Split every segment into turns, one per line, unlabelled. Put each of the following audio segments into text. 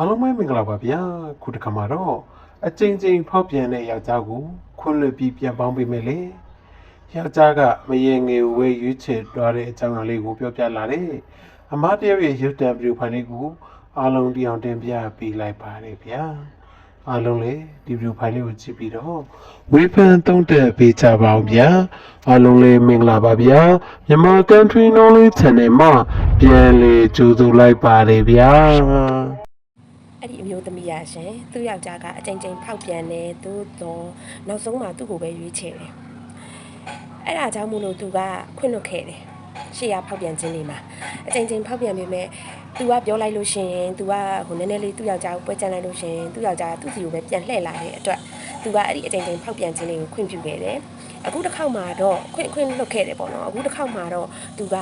အားလုံးပဲမင်္ဂလာပါဗျာခုတစ်ခါမှာတော့အချိန်ချင်းဖောက်ပြန်တဲ့ယောက်ျားကိုခွင့်လွှတ်ပြီးပြန်ပေါင်းပေးမယ်လေယောက်ျားကမရေငယ်ဝဲရွေးချယ်သွားတဲ့အကြောင်းအရာလေးကိုပြောပြလာတယ်အမတရရဲ့ရုပ်တံဗီဒီယိုဖိုင်လေးကိုအားလုံးဒီအောင်တင်ပြပေးလိုက်ပါတယ်ဗျာအားလုံးလေဒီဗီဒီယိုဖိုင်လေးကိုကြည့်ပြီးတော့ဝေဖန်သုံးသပ်ပေးကြပါအောင်ဗျာအားလုံးလေးမင်္ဂလာပါဗျာမြန်မာ Country Knowledge Channel မှာပြန်လေကြိုဆိုလိုက်ပါတယ်ဗျာ
အဲ့ဒီအမျိုးသမီးရရှင်သူ့ယောက်ျားကအကြိမ်ကြိမ်ဖောက်ပြန်တယ်သို့တော့နောက်ဆုံးမှသူ့ကိုပဲရွေးချယ်တယ်အဲ့ဒါကြောင့်မို့လို့သူကခွင့်လွှတ်ခဲ့တယ်ရှေ့ရဖောက်ပြန်ခြင်းတွေမှာအကြိမ်ကြိမ်ဖောက်ပြန်ပေမဲ့သူကပြောလိုက်လို့ရှိရင် तू ကဟိုနည်းနည်းလေးသူ့ယောက်ျားကိုပွဲချန်လိုက်လို့ရှိရင်သူ့ယောက်ျားကသူ့စီကိုပဲပြန်လှည့်လာတဲ့အတွက် तू ကအဲ့ဒီအကြိမ်ကြိမ်ဖောက်ပြန်ခြင်းတွေကိုခွင့်ပြုခဲ့တယ်အခုတစ်ခေါက်မှာတော့ခွင့်ခွင့်လွတ်ခဲ့တယ်ပေါ့နော်အခုတစ်ခေါက်မှာတော့ तू က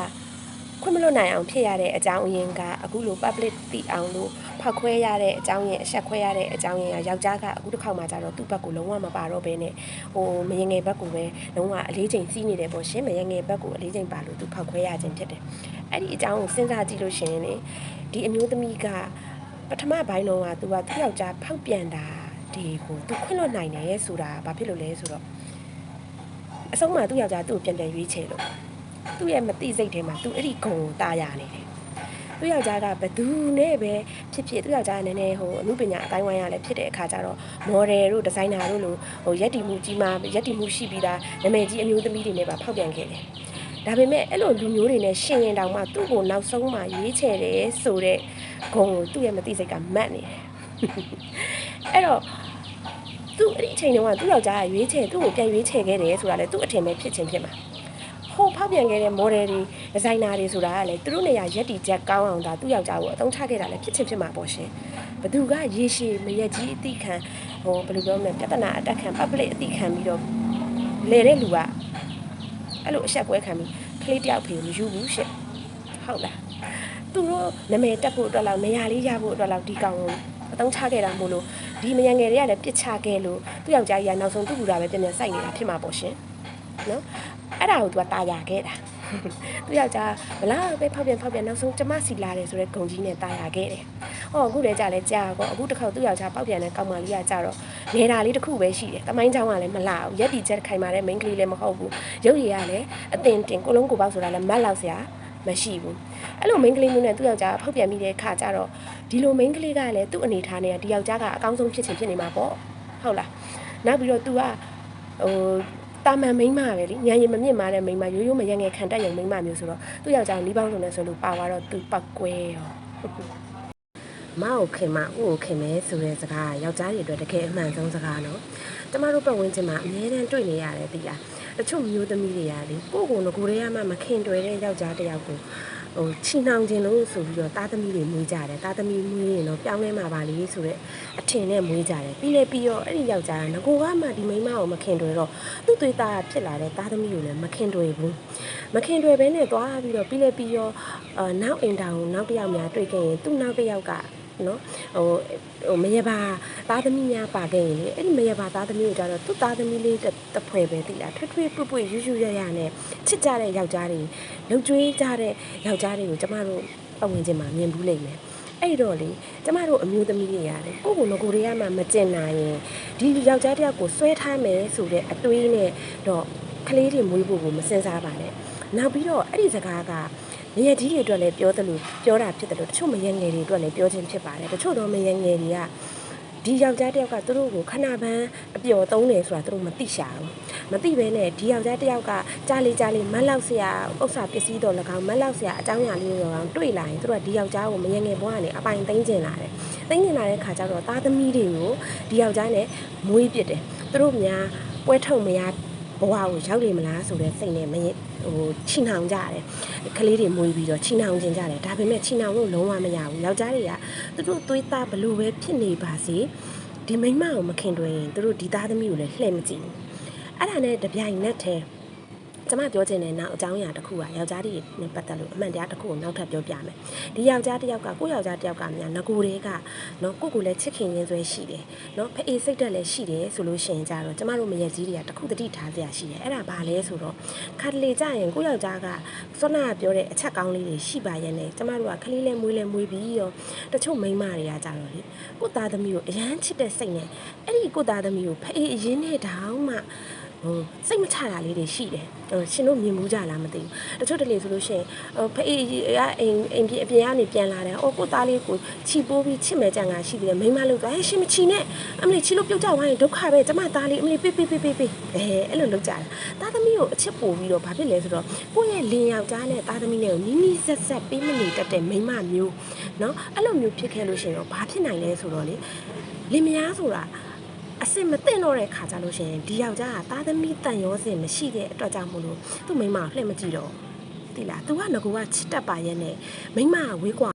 ခွင့်မလွတ်နိုင်အောင်ဖြစ်ရတဲ့အကြောင်းအရင်းကအခုလို public သိအောင်လို့ဖောက်ခွဲရတဲ့အကြောင်းရင်းအဆက်ခွဲရတဲ့အကြောင်းရင်းကယောက်ျားကအခုတစ်ခေါက်မှကျတော့သူ့ဘက်ကိုလုံးဝမပါတော့ဘဲနဲ့ဟိုမရင်ငယ်ဘက်ကိုပဲလုံးဝအလေးချိန်စီးနေတယ်ပေါ့ရှင်မရင်ငယ်ဘက်ကိုအလေးချိန်ပါလို့သူဖောက်ခွဲရခြင်းဖြစ်တယ်အဲ့ဒီအကြောင်းကိုစဉ်းစားကြည့်လို့ရှရင်လေဒီအမျိုးသမီးကပထမဘိုင်းလုံးကသူကသူ့ယောက်ျားဖောက်ပြန်တာဒီကိုသူခွင့်လွတ်နိုင်တယ်ဆိုတာဘာဖြစ်လို့လဲဆိုတော့အဆုံးမှသူ့ယောက်ျားသူ့ကိုပြန်ပြန်ရွေးချယ်လို့ သူ့ရဲ့မတိစိတ်ထဲမှာသူအဲ့ဒီဂုံကိုတာယာနေတယ်သူယောက်ျားကဘသူနဲ့ပဲဖြစ်ဖြစ်သူယောက်ျားကနည်းနည်းဟိုအမှုပညာအတိုင်းဝိုင်းရလဲဖြစ်တဲ့အခါကျတော့မော်ဒယ်တို့ဒီဇိုင်နာတို့လိုဟိုရက်တီမှုကြီးမှရက်တီမှုရှိပြီးသားနာမည်ကြီးအမျိုးသမီးတွေနဲ့ပါဖောက်ပြန်ခဲ့တယ်ဒါပေမဲ့အဲ့လိုလူမျိုးတွေနဲ့ရှင်ရင်တောင်မှသူ့ကိုနောက်ဆုံးမှရွေးချယ်တယ်ဆိုတဲ့ဂုံကိုသူ့ရဲ့မတိစိတ်ကမတ်နေတယ်အဲ့တော့သူအဲ့ဒီအချိန်တုန်းကသူ့ယောက်ျားကရွေးချယ်သူ့ကိုပြန်ရွေးချယ်ခဲ့တယ်ဆိုတာလေသူ့အထင်ပဲဖြစ်ချင်းဖြစ်မှာ ဟိုဖောက်ပြန်ခဲ့တဲ့ model တွေဒီဇိုင်နာတွေဆိုတာကလည်းသူတို့နေရာရက်တီချက်ကောင်းအောင်ဒါသူ့ယောက်ျားကိုအသုံးချခဲ့တာလည်းဖြစ်ချင်းဖြစ်မှာပေါ့ရှင်ဘသူကရေရှည်မရက်ကြီးအတိခံဟိုဘယ်လိုပြောမလဲပြဿနာအတက်ခံ public အတိခံပြီးတော့လဲတဲ့လူကအဲ့လိုအဆက်ပွဲခံပြီးကလေးတယောက်ဖေမယူဘူးရှင့်ဟုတ်လားသူတို့နာမည်တက်ဖို့အတွက်လောက်နေရာလေးရဖို့အတွက်လောက်ဒီကောင်ကိုအသုံးချခဲ့တာမို့လို့ဒီမယံငယ်တွေကလည်းပြစ်ချခဲ့လို့သူ့ယောက်ျားကြီးကနောက်ဆုံးသူ့ဘူတာပဲပြန်ပြန်စိုက်နေတာဖြစ်မှာပေါ့ရှင်နော် အဲ့ဒါကို तू ကတာယာခဲ့တာသူယောက်ျားဘလားပဲဖောက်ပြန်ဖောက်ပြန်နောက်ဆုံးကျမစီလာတယ်ဆိုတော့ဂုံကြီးနဲ့တာယာခဲ့တယ်။ဟောအခုလည်းကြာလဲကြာကောအခုတစ်ခေါက်သူယောက်ျားပေါက်ပြန်တဲ့ကောင်မလေးကကြာတော့နေတာလေးတစ်ခုပဲရှိတယ်။တမိုင်းချောင်းကလည်းမလာဘူး။ရက်တီချက်ခိုင်မာတဲ့ main ကလေးလည်းမဟုတ်ဘူး။ရုပ်ရည်ကလည်းအတင်တင်ကိုလုံးကိုပေါက်ဆိုတာလည်းမတ်လောက်စရာမရှိဘူး။အဲ့လို main ကလေးမျိုးနဲ့သူယောက်ျားဖောက်ပြန်ပြီးတဲ့ခါကျတော့ဒီလို main ကလေးကလည်းသူ့အနေထားနဲ့ဒီယောက်ျားကအကောင်းဆုံးဖြစ်ချင်ဖြစ်နေမှာပေါ့။ဟုတ်လား။နောက်ပြီးတော့ तू ကဟို တာမန်မိန်းမပဲလေညံရင်မမြင့်မာတဲ့မိန်းမရိုးရိုးမရငယ်ခံတက်ရုံမိန်းမမျိုးဆိုတော့သူ့ယောက်ျားနီးပေါင်းစုံနဲ့ဆိုလို့ပါသွားတော့သူပောက်ကွဲရောမအောင်ခင်မဥကိုခင်မဲဆိုတဲ့စကားကယောက်ျားတွေအတွက်တကယ်အမှန်ဆုံးစကားနော်ကျမတို့ပတ်ဝန်းကျင်မှာအများတန်းတွေ့နေရတယ်တိလားတချို့မျိုးသမီးတွေကလေကိုယ့်ကိုယ်ငကိုယ်တည်းကမှမခင်တွေ့တဲ့ယောက်ျားတစ်ယောက်ကို ဟိုချီနှောင်ခြင်းလို့ဆိုပြီးတော့သားသမီးတွေမွေးကြတယ်သားသမီးမွေးရင်တော့ပြောင်းလဲမှာပါလေဆိုတော့အထင်နဲ့မွေးကြတယ်ပြီးလေပြီးတော့အဲ့ဒီယောက်ျားကငကိုကမှဒီမိန်းမကိုမခင်တွေ့တော့သူ့သွေးသားဖြစ်လာတဲ့သားသမီးကိုလည်းမခင်တွေ့ဘူးမခင်တွေ့ဘဲနဲ့သွားပြီးတော့ပြီးလေပြီးတော့အာနောက်အင်တာကိုနောက်တစ်ယောက်များတွေ့ခဲ့ရင်သူ့နောက်တစ်ယောက်က နော်ဟိုဟိုမရပါသားသမီးများပါခဲ့ရင်လေအဲ့ဒီမရပါသားသမီးကိုကြတော့သူ့သားသမီးလေးတစ်ဖွဲ့ပဲသိလားထွေးထွေးပွပွရွရွရရနဲ့ချစ်ကြတဲ့ယောက်ျားတွေလှုပ်ကြွေးကြတဲ့ယောက်ျားတွေကိုကျမတို့ပတ်ဝန်းကျင်မှာမြင်ဘူးလိမ့်မယ်အဲ့တော့လေကျမတို့အမျိုးသမီးတွေရတယ်ကိုယ့်ကိုယ်ငကိုယ်တွေကမှမကျင်နိုင်ရင်ဒီယောက်ျားတစ်ယောက်ကိုဆွဲထားမယ်ဆိုတဲ့အတွေးနဲ့တော့ကလေးတွေမွေးဖို့ကိုမစင်စားပါနဲ့နောက်ပြီးတော့အဲ့ဒီစကားက မရကြီးတွေအတွက်လည်းပြောတယ်လို့ပြောတာဖြစ်တယ်လို့တချို့မရငယ်တွေအတွက်လည်းပြောခြင်းဖြစ်ပါတယ်တချို့တော့မရငယ်တွေကဒီယောက်ျားတစ်ယောက်ကသူတို့ကိုခဏပန်းအပျော်သုံးတယ်ဆိုတာသူတို့မသိရှာဘူးမသိဘဲနဲ့ဒီယောက်ျားတစ်ယောက်ကကြားလေးကြားလေးမတ်လောက်စရာဥစ္စာပစ္စည်းတော်၎င်းမတ်လောက်စရာအကြောင်းအရာလေးတော်၎င်းတွေ့လာရင်သူတို့ကဒီယောက်ျားကိုမရငယ်ဘွားကနေအပိုင်သိမ်းကျင်လာတယ်သိမ်းကျင်လာတဲ့ခါကျတော့သားသမီးတွေကိုဒီယောက်ျားနဲ့မွေးပစ်တယ်သူတို့များပွဲထုတ်မရ ဘဝကိုရောက်နေမလားဆိုတဲ့စိတ်နဲ့မရဟိုချီနှောင်ကြတယ်ကလေးတွေမွေးပြီးတော့ချီနှောင်ခြင်းကြတယ်ဒါပေမဲ့ချီနှောင်လို့လုံးဝမရဘူးယောက်ျားတွေကသူတို့သွေးသားဘလို့ပဲဖြစ်နေပါစေဒီမိန်းမကိုမခင်တွေ့ရင်သူတို့ဒီသားသမီးကိုလည်းလှည့်မကြည့်ဘူးအဲ့ဒါနဲ့တပြိုင်နက်တည်း ကျမပြောချင်တဲ့နောက်အကြောင်းအရာတစ်ခုကယောက်ျားတွေနဲ့ပတ်သက်လို့အမှန်တရားတစ်ခုကိုနောက်ထပ်ပြောပြမယ်ဒီယောက်ျားတစ်ယောက်ကကိုယ့်ယောက်ျားတစ်ယောက်ကမြန်ငကိုတွေကနော်ကိုယ့်ကိုယ်လည်းချစ်ခင်ရင်းဆွဲရှိတယ်နော်ဖအေးစိတ်တက်လည်းရှိတယ်ဆိုလို့ရှိရင်ကြတော့ကျမတို့မရက်ကြီးတွေကတစ်ခုတတိထားစရာရှိတယ်အဲ့ဒါဘာလဲဆိုတော့ခါတလေကြရင်ကိုယ့်ယောက်ျားကစောနာကပြောတဲ့အချက်ကောင်းလေးတွေရှိပါရဲ့နဲ့ကျမတို့ကခလေးလဲမွေးလဲမွေးပြီးရောတချို့မိန်းမတွေကကြတော့လေကိုယ့်သားသမီးကိုအရန်ချစ်တဲ့စိတ်နဲ့အဲ့ဒီကိုယ့်သားသမီးကိုဖအေးအရင်နဲ့တောင်မှ ဟိုစိတ်မချတာလေးတွေရှိတယ်ဟိုရှင်တို့မြင်မှုကြလားမသိဘူးတချို့တလေဆိုလို့ရှိရင်ဟိုဖအေးကအိမ်အိမ်ပြအပြင်ကနေပြန်လာတယ်အော်ကိုယ့်သားလေးကိုချီပိုးပြီးချစ်မဲ့ကြံကရှိတယ်မိန်းမလို့ဆိုဟဲ့ရှင်မချီနဲ့အမလေးချီလို့ပြုတ်ကြဝိုင်းဒုက္ခပဲကျမသားလေးအမလေးပေးပေးပေးပေးပေးအဲအဲ့လိုလုပ်ကြတာသားသမီးကိုအချစ်ပို့ပြီးတော့ဘာဖြစ်လဲဆိုတော့ကိုယ့်ရဲ့လင်ယောက်ျားနဲ့သားသမီးနဲ့ကိုနီးနီးဆက်ဆက်ပေးမနေတတ်တဲ့မိန်းမမျိုးเนาะအဲ့လိုမျိုးဖြစ်ခဲ့လို့ရှိရင်တော့ဘာဖြစ်နိုင်လဲဆိုတော့လေလင်မယားဆိုတာ အစင်မသိတော့တဲ့ခါကြလို့ရှိရင်ဒီယောက်ျားကသားသမီးတန်ရောစင်မရှိတဲ့အတွက်ကြောင့်မို့လို့သူ့မိန်းမကိုလှည့်မကြည့်တော့သိလား तू ကငကူကချစ်တတ်ပါရဲ့နဲ့မိန်းမကဝေးကွာ